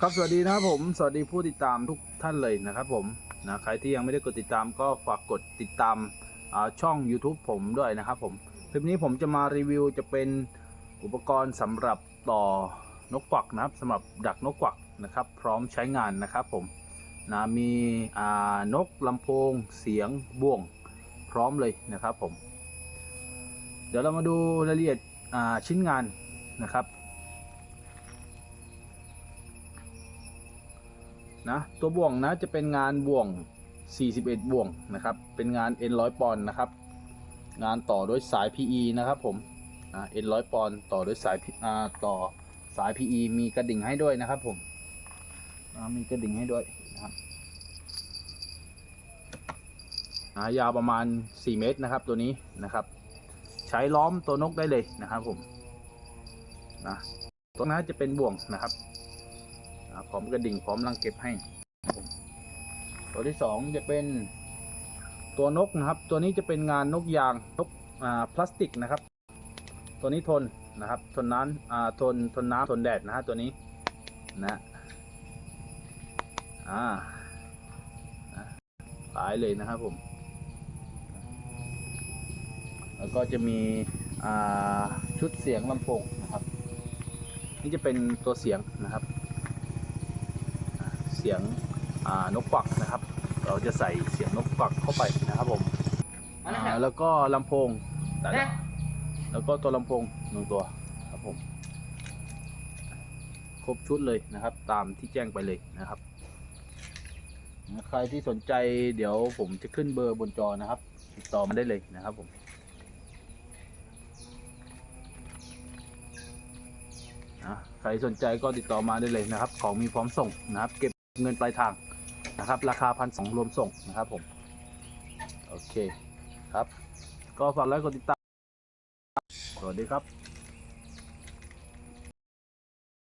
ครับสวัสดีนะครับผมสวัสดีผู้ติดตามทุกท่านเลยนะครับผมนะใครที่ยังไม่ได้กดติดตามก็ฝากกดติดตามช่อง YouTube ผมด้วยนะครับผมคลิปนี้ผมจะมารีวิวจะเป็นอุปกรณ์สำหรับต่อนกกวักนะครับสำหรับดักนกกวักนะครับ พร้อมใช้งานนะครับผมนะมีนกลำโพงเสียงบ่วงพร้อมเลยนะครับผม เดี๋ยวเรามาดูรายละเอียดชิ้นงานนะครับ นะตัวบ่วงนะจะเป็นงานบ่วง 41 บ่วงนะครับเป็นงาน N 1 0 0 ปอนด์นะครับงานต่อด้วยสาย PE นะครับผมนะ N 1 0 0ปอนด์ต่อด้วยสายอ่าต่อสาย PE มีกระดิ่งให้ด้วยนะครับผมนะมีกระดิ่งให้ด้วยนะครับนะยาวประมาณ 4 เมตรนะครับตัวนี้นะครับ ใช้ล้อมตัวนกได้เลยนะครับผมนะตัวนั้นจะเป็นบ่วงนะครับ ร้อมกระดิ่งพร้อมรังเก็บให้ ตัวที่สองจะเป็นตัวนกนะครับ ตัวนี้จะเป็นงานนกยางนกพลาสติกนะครับ ตัวนี้ทนนะครับ ทนน้ำทนทนน้ำทนแดดนะฮะตัวนี้นะอ่านะขายเลยนะครับผม แล้วก็จะมีอ่าชุดเสียงลำโพงนะครับ นี่จะเป็นตัวเสียงนะครับ สียงอ่านกกวักนะครับ เราจะใส่เสียงนกกวักเข้าไปนะครับผมอ่าแล้วก็ลำโพงแต่ละแล้วก็ตัวลำโพงหนึ่งตัวครับผมครบชุดเลยนะครับ ตามที่แจ้งไปเลยนะครับใครที่สนใจเดี๋ยวผมจะขึ้นเบอร์บนจอนะครับ ติดต่อมาได้เลยนะครับผมนะใครสนใจก็ติดต่อมาได้เลยนะครับ ของมีพร้อมส่งนะครับ เก็บ เงินปลายทางนะครับ ราคาพันสองรวมส่งนะครับผม โอเคครับ ก็ฝากไลค์กดติดตาม สวัสดีครับ